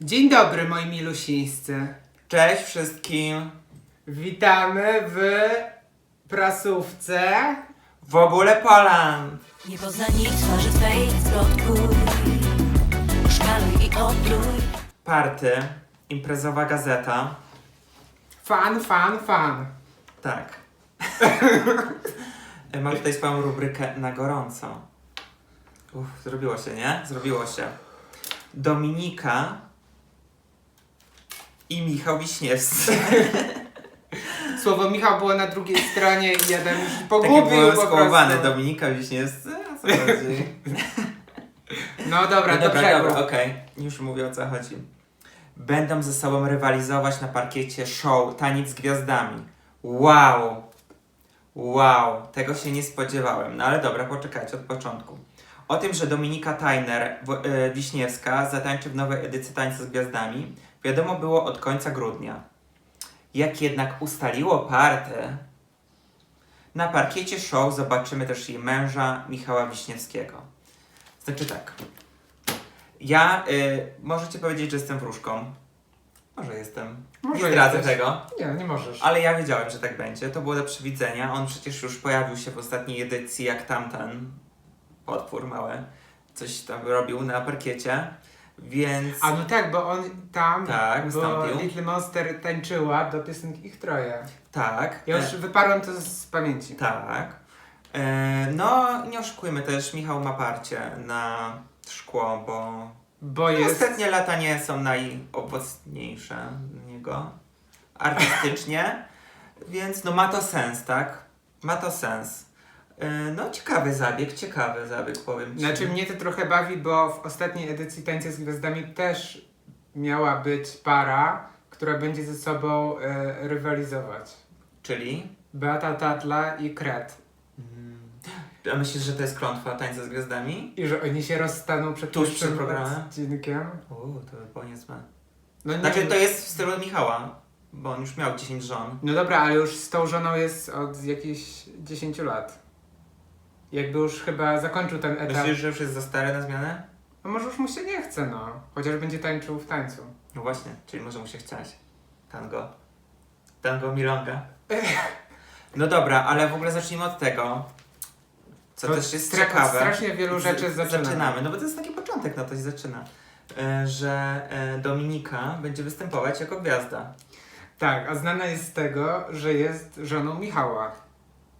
Dzień dobry moi milusińscy. Cześć wszystkim. Witamy w prasówce. W ogóle Poland. Nie poznani twarzy twej splotkuj Szkaluj i otruj Party. Imprezowa gazeta. Fan, fan, fan. Tak. Mam tutaj swoją rubrykę na gorąco. Uff, zrobiło się, nie? Zrobiło się. Dominika i Michał Wiśniewski. Słowo Michał było na drugiej stronie i jeden już Takie pogubił były po skołowane. prostu. Dominika Wiśniewski. A co chodzi? No dobra, No do dobra, dobra, okej. Już mówię o co chodzi. Będą ze sobą rywalizować na parkiecie show Taniec z Gwiazdami. Wow! Wow, tego się nie spodziewałem. No ale dobra, poczekajcie od początku. O tym, że Dominika Tajner w- e, Wiśniewska zatańczy w nowej edycji Tańca z Gwiazdami, wiadomo było od końca grudnia. Jak jednak ustaliło partę, na parkiecie show zobaczymy też jej męża, Michała Wiśniewskiego. Znaczy tak. Ja, y, możecie powiedzieć, że jestem wróżką. Może jestem. Może nie zdradzę jesteś. tego. Nie, nie możesz. Ale ja wiedziałem, że tak będzie. To było do przewidzenia. On przecież już pojawił się w ostatniej edycji, jak tamten potwór mały coś tam robił na parkiecie. Więc. A no tak, bo on tam, Tak, bo wystąpił. Little Monster tańczyła do piosenki Ich Troje. Tak. Ja e, już wyparłem to z pamięci. Tak. E, no, nie oszukujmy też, Michał ma parcie na szkło, bo Bo jest... Ostatnie lata nie są najowocniejsze dla niego artystycznie, więc no ma to sens, tak? Ma to sens. Yy, No ciekawy zabieg, ciekawy zabieg powiem ci. Znaczy mnie to trochę bawi, bo w ostatniej edycji Tańca z Gwiazdami też miała być para, która będzie ze sobą e, rywalizować. Czyli? Beata Tatla i Kret. Mm, A myślisz, że to jest klątwa Tańca z Gwiazdami? I że oni się rozstaną przed Tuż przed programem? odcinkiem. Uuu, to niezłe. No, nie, Znaczy to jest w stylu Michała, bo on już miał 10 żon. no dobra, ale już z tą żoną jest od jakichś 10 lat. Jakby już chyba zakończył ten etap. Myślisz, że już jest za stary na zmianę? No może już mu się nie chce, no. Chociaż będzie tańczył w tańcu. No właśnie, czyli może mu się chciać. Tango. Tango Milonga. No dobra, ale w ogóle zacznijmy od tego, co To też jest stra- ciekawe. Strasznie wielu Z- rzeczy zaczynamy. zaczynamy. No bo to jest taki początek, no to się zaczyna. E, Że e, Dominika będzie występować jako gwiazda. Tak, a znana jest z tego, że jest żoną Michała.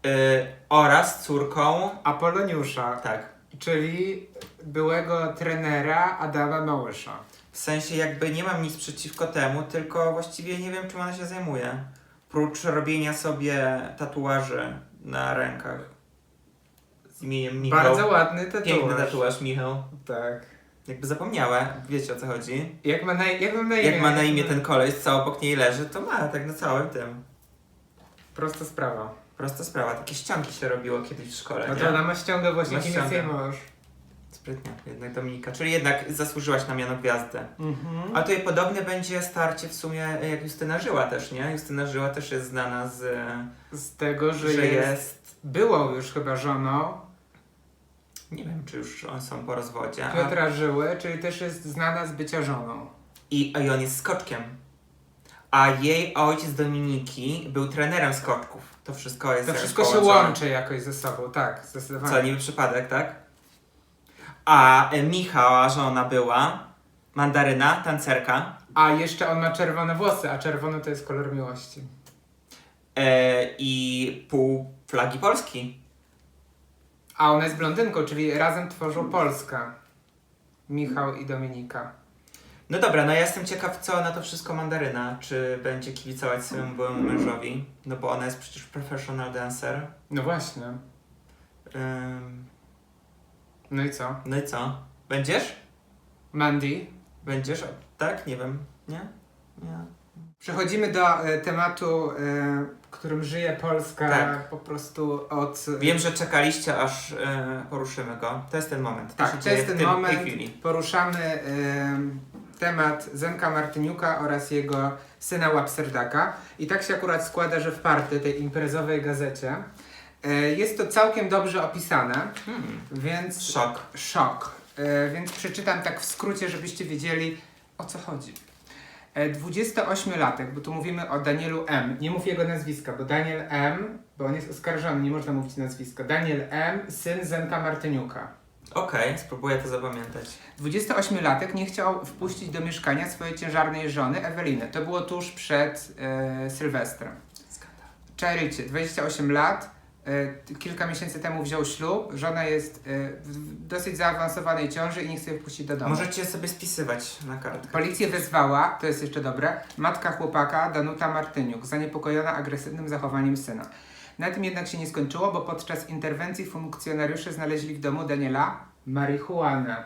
E, Oraz córką, Apoloniusza, tak, czyli byłego trenera Adama Małysza. w sensie jakby nie mam nic przeciwko temu, tylko właściwie nie wiem czym ona się zajmuje. Prócz robienia sobie tatuaży na rękach z imieniem Michał. Bardzo ładny tatuaż. Piękny tatuaż, Michał. Tak. Jakby zapomniała, wiecie o co chodzi. Jak ma na, jak ma na imię? Jak ma na imię ten koleś, co obok niej leży, to ma tak na całym tym. Prosta sprawa. Prosta sprawa, takie ścianki się robiło kiedyś w szkole, No nie? to ona ma ściągę właśnie, Ma kim jest ściągę. jej mąż. Sprytnie, jednak Dominika. Czyli jednak zasłużyłaś na miano gwiazdy. Mhm. A tutaj podobne będzie starcie w sumie jak Justyna Żyła też, nie? Justyna Żyła też jest znana z... Z tego, że, że jest, jest... Byłą już chyba żoną Nie wiem, czy już są po rozwodzie. A, Piotra Żyły, czyli też jest znana z bycia żoną. i, i on jest skoczkiem. A jej ojciec Dominiki był trenerem skoczków. To wszystko jest To jakoś wszystko się połączone. łączy jakoś ze sobą, tak, zdecydowanie. Co, niby przypadek, tak? A e, Michała żona była mandaryna, tancerka A jeszcze on ma czerwone włosy, a czerwony to jest kolor miłości. e, i pół flagi Polski. A ona jest blondynką, czyli razem tworzą Polskę. Michał i Dominika. No dobra, no ja jestem ciekaw, co na to wszystko mandaryna. Czy będzie kibicować swojemu byłemu mężowi? No bo ona jest przecież professional dancer. No właśnie. Ym, No i co? no i co? Będziesz? Mandy. Będziesz? Tak? Nie wiem. Nie? Nie. Przechodzimy do e, tematu, e, którym żyje Polska Tak. po prostu od... Wiem, że czekaliście, aż e, poruszymy go. To jest ten moment. To Tak, się to dzieje jest w ten tym, moment. chwili. Poruszamy em, temat Zenka Martyniuka oraz jego syna Łapserdaka. I tak się akurat składa, że w party, tej imprezowej gazecie, e, jest to całkiem dobrze opisane, Hmm. więc Szok. szok. E, więc przeczytam tak w skrócie, żebyście wiedzieli, o co chodzi. E, 28-latek, bo tu mówimy o Danielu M. Nie mów jego nazwiska, bo Daniel M., bo on jest oskarżony, nie można mówić nazwiska. Daniel M., syn Zenka Martyniuka. Okej, spróbuję to zapamiętać. 28-latek nie chciał wpuścić do mieszkania swojej ciężarnej żony Eweliny. To było tuż przed e, Sylwestrem. Skandal. Czajrycie, 28 lat, e, kilka miesięcy temu wziął ślub, żona jest e, w dosyć zaawansowanej ciąży i nie chce jej wpuścić do domu. Możecie sobie spisywać na kartkę. Policję wezwała, to jest jeszcze dobre, matka chłopaka Danuta Martyniuk, zaniepokojona agresywnym zachowaniem syna. Na tym jednak się nie skończyło, bo podczas interwencji funkcjonariusze znaleźli w domu Daniela marihuanę.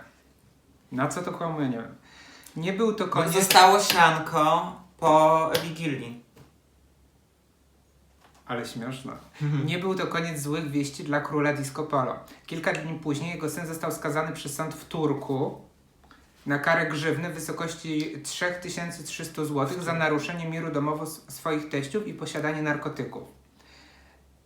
Na co to kłamuje, nie wiem. Nie był to koniec... zostało sianko po Wigilii. Ale śmieszne. Nie był to koniec złych wieści dla króla disco polo. Kilka dni później jego syn został skazany przez sąd w Turku na karę grzywny w wysokości 3300 zł za naruszenie miru domowo swoich teściów i posiadanie narkotyków.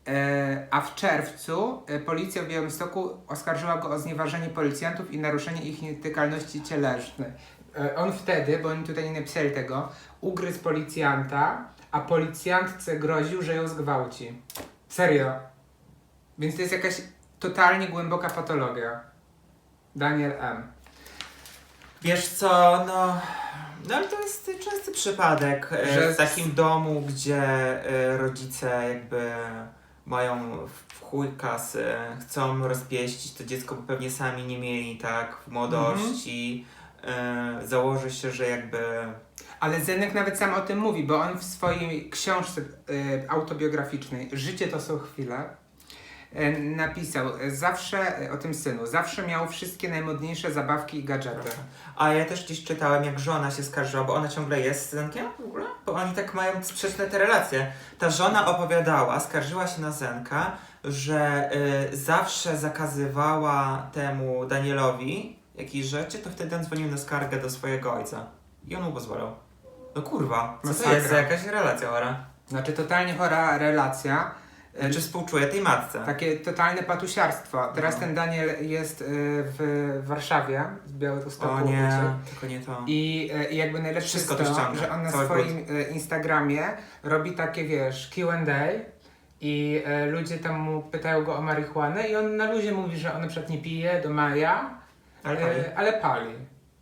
E, a w czerwcu e, policja w Białymstoku oskarżyła go o znieważenie policjantów i naruszenie ich nietykalności cielesnej. E, on wtedy, bo oni tutaj nie napisali tego, ugryzł policjanta, a policjantce groził, że ją zgwałci. Serio. Więc to jest jakaś totalnie głęboka patologia. Daniel M. Wiesz co, no... No ale to jest częsty przypadek, Że w takim domu, gdzie rodzice jakby mają w chuj kasy, chcą rozpieścić to dziecko, bo pewnie sami nie mieli tak w młodości. E, założy się, że jakby Ale Zenek nawet sam o tym mówi, bo on w swojej książce y, autobiograficznej Życie to są chwile napisał y, zawsze y, o tym synu, zawsze miał wszystkie najmodniejsze zabawki i gadżety. A ja też gdzieś czytałem, jak żona się skarżyła, bo ona ciągle jest z Zenkiem w ogóle? Bo oni tak mają sprzeczne te relacje. Ta żona opowiadała, skarżyła się na Zenka, że y, zawsze zakazywała temu Danielowi jakieś rzeczy, to wtedy on dzwonił na skargę do swojego ojca. I on mu pozwalał. No kurwa, co to Masakra. jest za jakaś relacja chora? Znaczy totalnie chora relacja. Y, Czy współczuję tej matce? Takie totalne patusiarstwo. Teraz No. ten Daniel jest y, w Warszawie, z Białegostoku. O nie, tylko nie to. I, e, I jakby najlepsze Wszystko jest to ściąga, że on na swoim e, Instagramie robi takie, wiesz, Q&A i e, ludzie tam mu pytają go o marihuanę i on na luzie mówi, że on na przykład nie pije do maja, Ale e, pali. ale pali.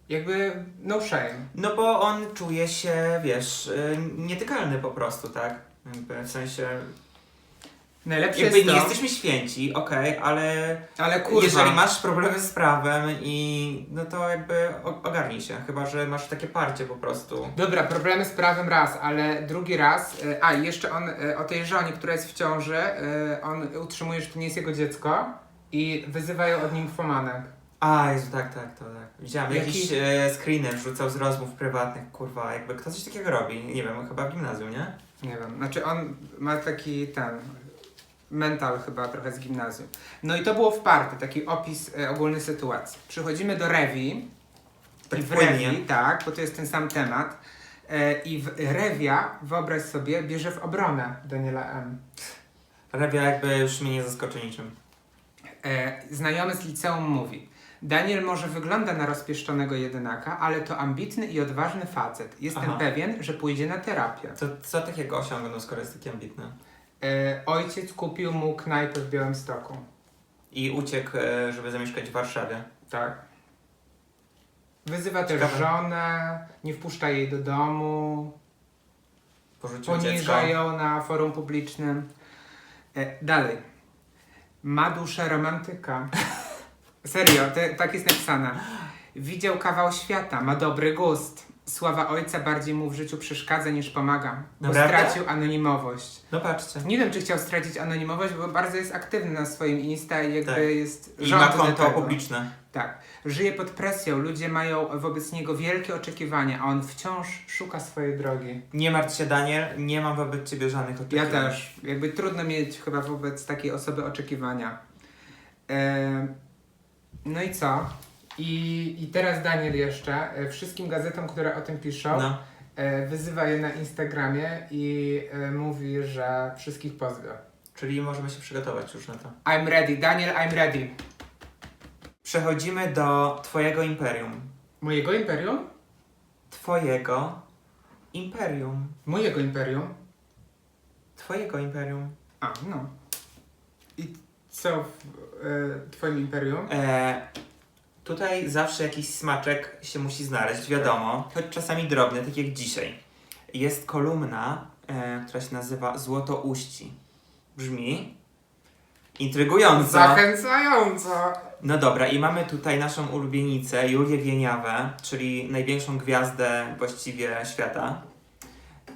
Jakby no shame. No bo on czuje się, wiesz, nietykalny po prostu, tak? W sensie Najlepsze Jakby jest nie to, jesteśmy święci, okej, ale ale kurwa, jeżeli masz problemy z prawem i no to jakby o- ogarnij się, chyba że masz takie parcie po prostu. Dobra, problemy z prawem raz, ale drugi raz, e, a i jeszcze on e, o tej żonie, która jest w ciąży, e, on utrzymuje, że to nie jest jego dziecko i wyzywają od nim fomanek. A, Jezu, tak, tak, to tak. Widziałem Jaki- jakieś e, screeny wrzucał z rozmów prywatnych, kurwa, jakby kto coś takiego robi, nie wiem, chyba w gimnazjum, nie? Nie wiem, znaczy on ma taki ten mental chyba trochę z gimnazjum. No i to było w party, taki opis e, ogólny sytuacji. Przychodzimy do Rewi. Tak I w płynnie. Rewi, tak, bo to jest ten sam temat. E, I w Rewia, wyobraź sobie, bierze w obronę Daniela M. Rewia jakby już mnie nie zaskoczy niczym. E, znajomy z liceum mówi. Daniel może wygląda na rozpieszczonego jedynaka, ale to ambitny i odważny facet. Jestem Aha. pewien, że pójdzie na terapię. To co takiego osiągnął, skoro jest taki ambitny? E, ojciec kupił mu knajpę w Białymstoku. I uciekł, e, żeby zamieszkać w Warszawie. Tak. Wyzywa też Ciekawe. żonę, nie wpuszcza jej do domu, Porzucił poniża dziecko. ją na forum publicznym. E, dalej. Ma duszę romantyka. Serio, te, tak jest napisane. Widział kawał świata, ma dobry gust. Sława ojca bardziej mu w życiu przeszkadza niż pomaga, bo Naprawdę? stracił anonimowość. No patrzcie. Nie wiem, czy chciał stracić anonimowość, bo bardzo jest aktywny na swoim Insta i jakby Tak. jest I ma konto tego. publiczne. Tak. Żyje pod presją, ludzie mają wobec niego wielkie oczekiwania, a on wciąż szuka swojej drogi. Nie martw się, Daniel, nie mam wobec ciebie żadnych Ja oczekiwań. też. Jakby trudno mieć chyba wobec takiej osoby oczekiwania. Em, no i co? I, I teraz Daniel jeszcze e, wszystkim gazetom, które o tym piszą, No. e, wyzywa je na Instagramie i e, mówi, że wszystkich pozwie. Czyli możemy się przygotować już na to. I'm ready. Daniel, I'm ready. Przechodzimy do twojego imperium. Mojego imperium? twojego imperium. Mojego imperium? Twojego imperium. A, no. I co w e, twoim imperium? E, tutaj zawsze jakiś smaczek się musi znaleźć, wiadomo, choć czasami drobny, tak jak dzisiaj. Jest kolumna, e, która się nazywa Złoto Uści. Brzmi intrygująco. Zachęcająco! No dobra, i mamy tutaj naszą ulubienicę, Julię Wieniawę, czyli największą gwiazdę właściwie świata.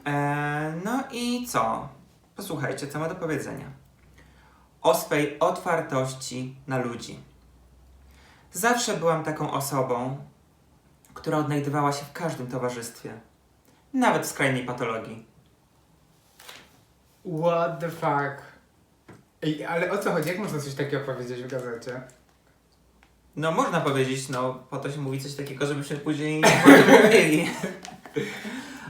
E, no i co? Posłuchajcie, co ma do powiedzenia. O swej otwartości na ludzi. Zawsze byłam taką osobą, która odnajdywała się w każdym towarzystwie. Nawet w skrajnej patologii. What the fuck? Ej, ale o co chodzi? Jak można coś takiego powiedzieć w gazecie? No można powiedzieć, no po to się mówi coś takiego, żebyśmy później nie o tym mówili.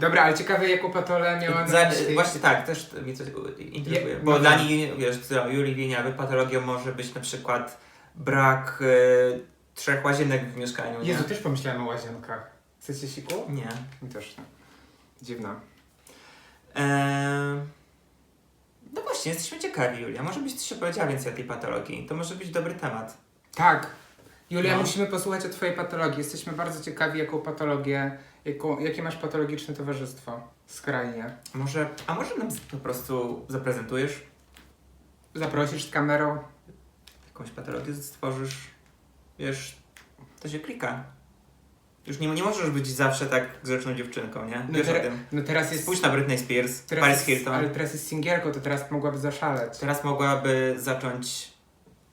Dobra, ale ciekawe jaką patolę miała na Za, myśli. właśnie tak, też mnie coś intryguje. Je- bo no dla tak. niej, wiesz, Julii Wieniawy patologią może być na przykład brak y, trzech łazienek w mieszkaniu, nie? Jezu, też pomyślałem o łazienkach. Chcecie siku? Nie. Mi Też nie. Dziwna. Eee, no właśnie, jesteśmy ciekawi, Julia. Może byś coś opowiedziała więcej o tej patologii. To może być dobry temat. Tak. Julia, No. musimy posłuchać o twojej patologii. Jesteśmy bardzo ciekawi, jaką patologię, jaką, jakie masz patologiczne towarzystwo. Skrajnie. Może, a może nam z- po prostu zaprezentujesz Zaprosisz z kamerą? jakąś patologię, stworzysz, wiesz, to się klika. Już nie, nie możesz być zawsze tak grzeczną dziewczynką, nie? No, Wiesz o tera- tym. no teraz jest... Spójrz na Britney Spears, teraz Paris jest, Hilton. Ale teraz jest singielką, to teraz mogłaby zaszaleć. Teraz mogłaby zacząć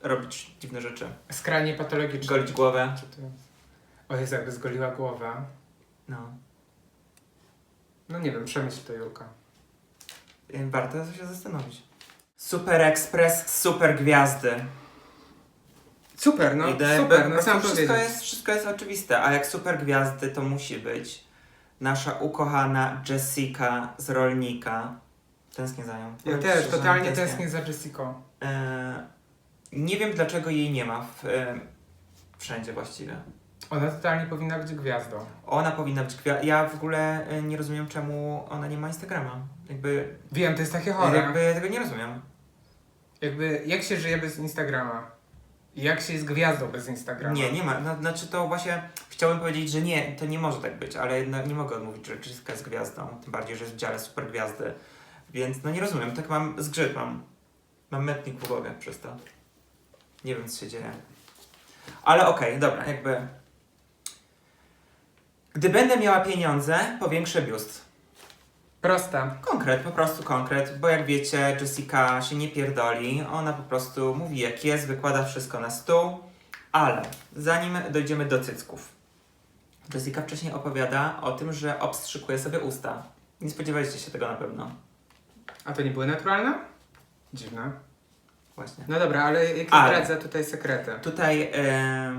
robić dziwne rzeczy. Skrajnie patologiczne. Golić głowę. Czy to jest? O Jezu, jakby zgoliła głowę. No. No nie wiem, przemyśl to Julka. Warto się zastanowić. Super Express, super gwiazdy. Super, no Idę- super, no sam wszystko powiedzieć. jest, wszystko jest oczywiste, a jak super gwiazdy to musi być nasza ukochana Jessica z Rolnika. Tęsknię za nią. Ja Powiem też, szczerze, totalnie tęsknię za Jessiką. E, nie wiem dlaczego jej nie ma w, e, wszędzie właściwie. Ona totalnie powinna być gwiazdą. Ona powinna być gwia- Ja w ogóle e, nie rozumiem czemu ona nie ma Instagrama. Jakby, Wiem, to jest takie chore. jakby tego nie rozumiem. Jakby, jak się żyje bez Instagrama? Jak się jest gwiazdą bez Instagrama? Nie, nie ma. No, znaczy to właśnie chciałbym powiedzieć, że nie, to nie może tak być, ale jednak nie mogę odmówić, że Jessica jest gwiazdą. Tym bardziej, że jest w dziale super gwiazdy. Więc no nie rozumiem, tak mam zgrzyt mam. Mam metnik w głowie przez to. Nie wiem co się dzieje. Ale okej, dobra, jakby. Gdy będę miała pieniądze, powiększę biust. Prosta. Konkret, po prostu konkret, bo jak wiecie, Jessica się nie pierdoli, ona po prostu mówi jak jest, wykłada wszystko na stół, ale zanim dojdziemy do cycków. Jessica wcześniej opowiada o tym, że obstrzykuje sobie usta. Nie spodziewaliście się tego na pewno. A to nie były naturalne? Dziwne. Właśnie. No dobra, ale jak Ale- zdradza tutaj sekrety. Tutaj e,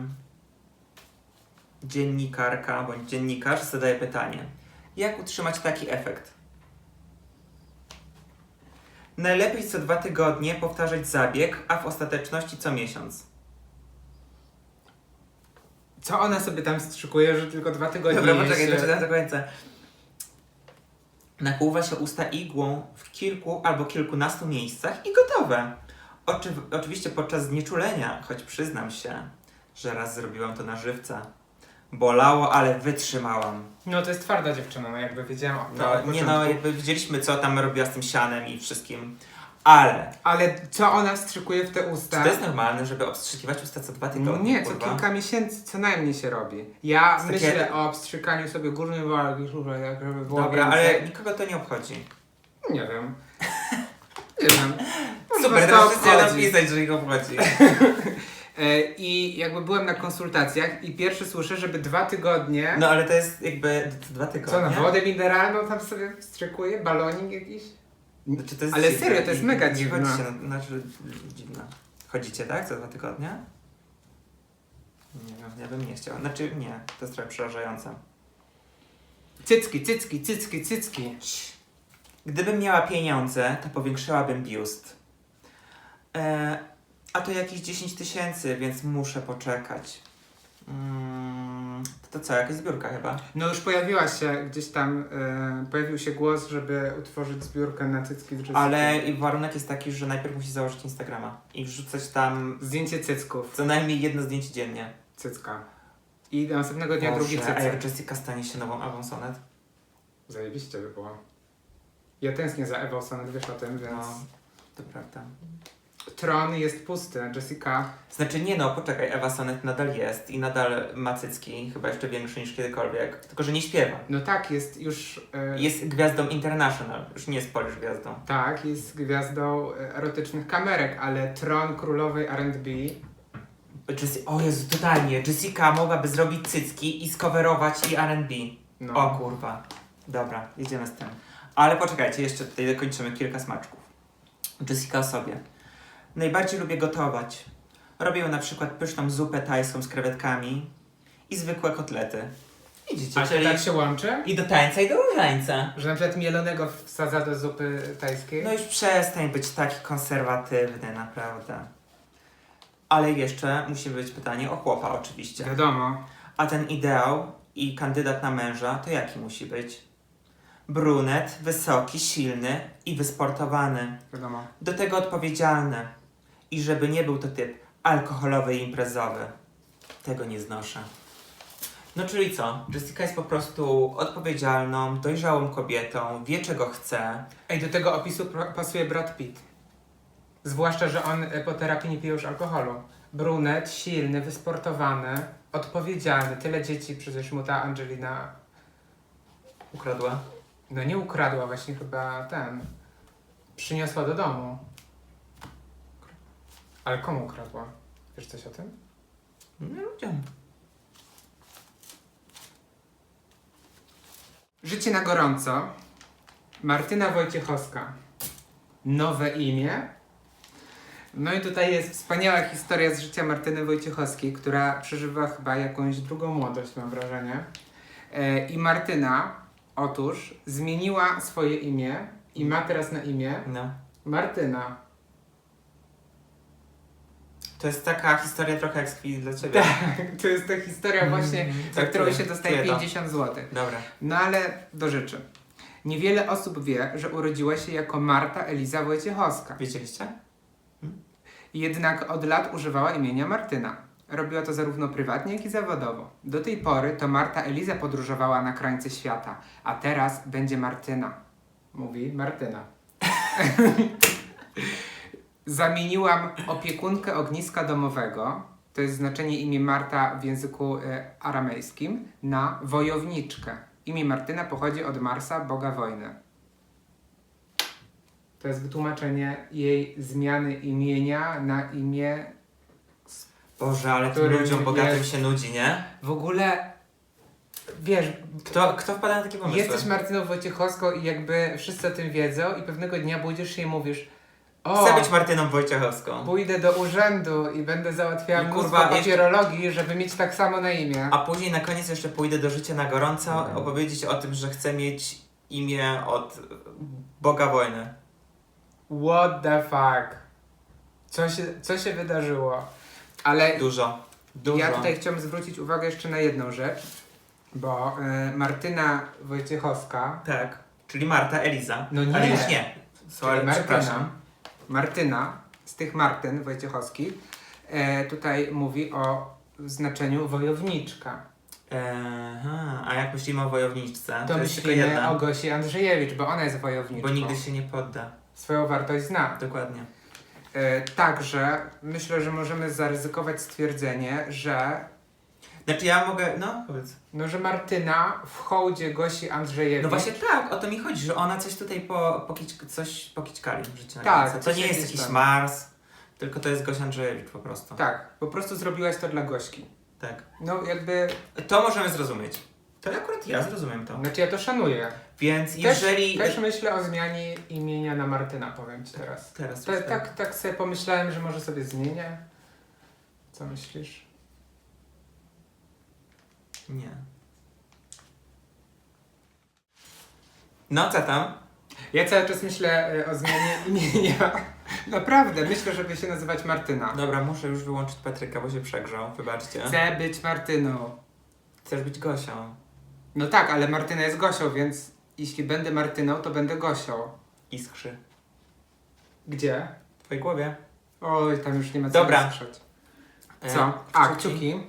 dziennikarka bądź dziennikarz zadaje pytanie. Jak utrzymać taki efekt? Najlepiej co dwa tygodnie powtarzać zabieg, a w ostateczności co miesiąc. Co ona sobie tam strzykuje, że tylko dwa tygodnie Dobra, poczekaj, się... doczytam do końca. Nakłuwa się usta igłą w kilku albo kilkunastu miejscach i gotowe. Oczy, oczywiście podczas znieczulenia, choć przyznam się, że raz zrobiłam to na żywca. Bolało, ale wytrzymałam. No to jest twarda dziewczyna, no jakby wiedziałam o No, nie początku. no, jakby widzieliśmy co tam robiła z tym sianem i wszystkim. Ale, Ale co ona wstrzykuje w te czy usta? to jest normalne, żeby obstrzykiwać usta co dwa tygodnie, nie, co kurwa? kilka miesięcy co najmniej się robi. Ja myślę o obstrzykaniu sobie górnej wargi, żeby jak żeby było Dobra, więcej. ale nikogo to nie obchodzi. Nie wiem. Nie wiem. Super, teraz to wszyscy jadą obchodzi. pisać, że ich obchodzi. E, I jakby byłem na konsultacjach i pierwszy słyszę, żeby dwa tygodnie... No ale to jest jakby dwa tygodnie. co, na wodę mineralną tam sobie wstrzykuje? Balonik jakiś? Znaczy, to jest Ale dziwne. serio, to jest mega dziwne. Chodzicie, na, znaczy, dziwne. Chodzicie, tak? Co dwa tygodnie? Nie wiem, ja bym nie chciał. Znaczy, nie, to jest trochę przerażające. Cycki, cycki, cycki, cycki. Gdybym miała pieniądze, to powiększyłabym biust. E, a to jakieś 10 tysięcy, więc muszę poczekać. Mm, To co, jakaś zbiórka chyba? No już pojawiła się gdzieś tam, e, pojawił się głos, żeby utworzyć zbiórkę na cycki z Jessica. Ale i warunek jest taki, że najpierw musi założyć Instagrama i wrzucać tam Zdjęcie cycków, co najmniej jedno zdjęcie dziennie. cycka. I następnego dnia drugi Boże, a jak Jessica stanie się nową Ewą Sonet? Zajebiście by było. Ja tęsknię za Ewą Sonet, wiesz o tym, więc... No, to prawda. Tron jest pusty, Jessica... Znaczy nie no, poczekaj, Ewa Sonet nadal jest i nadal ma cycki, chyba jeszcze większy niż kiedykolwiek, tylko że nie śpiewa. No tak, jest już... E, Jest gwiazdą international, już nie jest Polish gwiazdą. Tak, jest gwiazdą e, erotycznych kamerek, ale Tron królowej R&B... Jessi- o Jezu, totalnie, Jessica mogłaby zrobić cycki i skowerować i R&B. No. O kurwa. Dobra, jedziemy z tym. Ale poczekajcie, jeszcze tutaj dokończymy kilka smaczków. Jessica o sobie. Najbardziej lubię gotować. Robię na przykład pyszną zupę tajską z krewetkami i zwykłe kotlety. Widzicie, A czyli tak się łączy? i do tańca, i do różańca. Że na przykład mielonego wsadza do zupy tajskiej? No już przestań być taki konserwatywny, naprawdę. Ale jeszcze musi być pytanie o chłopa oczywiście. Wiadomo. A ten ideał i kandydat na męża to jaki musi być? Brunet, wysoki, silny i wysportowany. Wiadomo. Do tego odpowiedzialny. I żeby nie był to typ alkoholowy i imprezowy. Tego nie znoszę. No czyli co? Jessica jest po prostu odpowiedzialną, dojrzałą kobietą, wie czego chce. Ej, do tego opisu pasuje Brad Pitt. Zwłaszcza, że on e, po terapii nie pije już alkoholu. Brunet, silny, wysportowany, odpowiedzialny. Tyle dzieci przecież mu ta Angelina, Ukradła. no nie ukradła, właśnie chyba ten, przyniosła do domu. Ale komu ukradła? Wiesz coś o tym? No ludziom. Życie na gorąco. Martyna Wojciechowska. Nowe imię. No i tutaj jest wspaniała historia z życia Martyny Wojciechowskiej, która przeżywa chyba jakąś drugą młodość, mam wrażenie. E, I Martyna, otóż, zmieniła swoje imię i ma teraz na imię No. Martyna. To jest taka historia trochę jak z chwili dla ciebie. To jest ta historia właśnie, Mm, za tak, którą się dostaje czuję to. 50 zł. Dobra. No ale do rzeczy. Niewiele osób wie, że urodziła się jako Marta Eliza Wojciechowska. Wiedzieliście? Jednak od lat używała imienia Martyna. Robiła to zarówno prywatnie, jak i zawodowo. Do tej pory to Marta Eliza podróżowała na krańce świata, a teraz będzie Martyna. Mówi Martyna. Zamieniłam opiekunkę ogniska domowego, to jest znaczenie imię Marta w języku e, aramejskim, na wojowniczkę. Imię Martyna pochodzi od Marsa, boga wojny. To jest wytłumaczenie jej zmiany imienia na imię. Boże, ale tym ludziom bogatym jest- się nudzi, nie? W ogóle, wiesz, Kto, kto wpada na takie pomysły? jesteś Martyną Wojciechowską i jakby wszyscy o tym wiedzą i pewnego dnia budzisz się i mówisz o, Chcę być Martyną Wojciechowską. pójdę do urzędu i będę załatwiała I mnóstwo kurwa, jeszcze- papierologii, żeby mieć tak samo na imię. A później na koniec jeszcze pójdę do życia na gorąco opowiedzieć o tym, że chcę mieć imię od Boga wojny. What the fuck? Co się, co się wydarzyło? Ale Dużo. Dużo. Ja tutaj chciałbym zwrócić uwagę jeszcze na jedną rzecz, bo y, Martyna Wojciechowska, Tak. Czyli Marta, Eliza. No nie. Ale już nie. Sorry, czyli przepraszam. Martyna, z tych Martyn Wojciechowskich, e, tutaj mówi o znaczeniu wojowniczka. Aha, a jak myślimy o wojowniczce, To, to, jest tylko myślimy jedna. o Gosi Andrzejewicz, bo ona jest wojowniczką. Bo nigdy się nie podda. Swoją wartość zna. Dokładnie. E, także myślę, że możemy zaryzykować stwierdzenie, że, Znaczy ja mogę, no powiedz. no, że Martyna w hołdzie Gosi Andrzejewicz No właśnie tak, o to mi chodzi, że ona coś tutaj po, pokić, coś pokićkali w życiu Tak. To coś nie jest jakiś jakiś tam. Mars, tylko to jest Gosia Andrzejewicz po prostu. Tak, po prostu zrobiłaś to dla Gośki. tak. No jakby, To możemy zrozumieć. To akurat ja zrozumiem to. znaczy ja to szanuję. Więc Też, jeżeli... też myślę o zmianie imienia na Martyna, powiem Ci teraz. Teraz To, już tak, tak sobie pomyślałem, że może sobie zmienię. Co myślisz? Nie. No co tam? Ja cały czas myślę e, o zmianie imienia. Naprawdę, myślę, żeby się nazywać Martyna. Dobra, muszę już wyłączyć Patryka, bo się przegrzał, wybaczcie. Chcę być Martyną. Chcesz być Gosią. No tak, ale Martyna jest Gosią, więc jeśli będę Martyną, to będę Gosią. Iskrzy. Gdzie? W twojej głowie. Oj, tam już nie ma co Dobra. wystrzeć. E, Co? A, kciuki?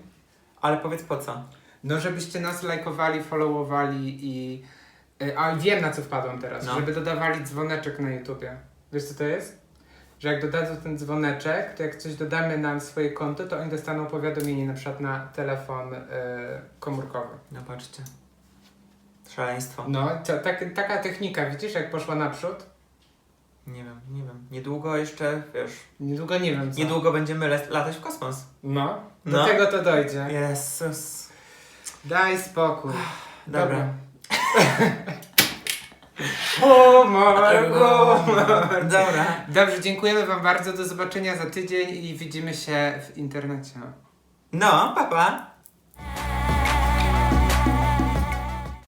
Ale powiedz po co? No, żebyście nas lajkowali, followowali i... y, A, wiem na co wpadłam teraz. No. Żeby dodawali dzwoneczek na YouTubie. Wiesz co to jest? Że jak dodadzą ten dzwoneczek, to jak coś dodamy na swoje konto, to oni dostaną powiadomienie na przykład na telefon y, komórkowy. No patrzcie. Szaleństwo. No, to, tak, taka technika, widzisz, jak poszła naprzód? Nie wiem, nie wiem. Niedługo jeszcze, wiesz, Niedługo nie wiem co. niedługo będziemy latać w kosmos. No, do No. tego to dojdzie. Jezus. Daj spokój. Dobra. Humor, humor. Dobra. Dobrze, dziękujemy Wam bardzo. Do zobaczenia za tydzień i widzimy się w internecie. No, papa. Pa.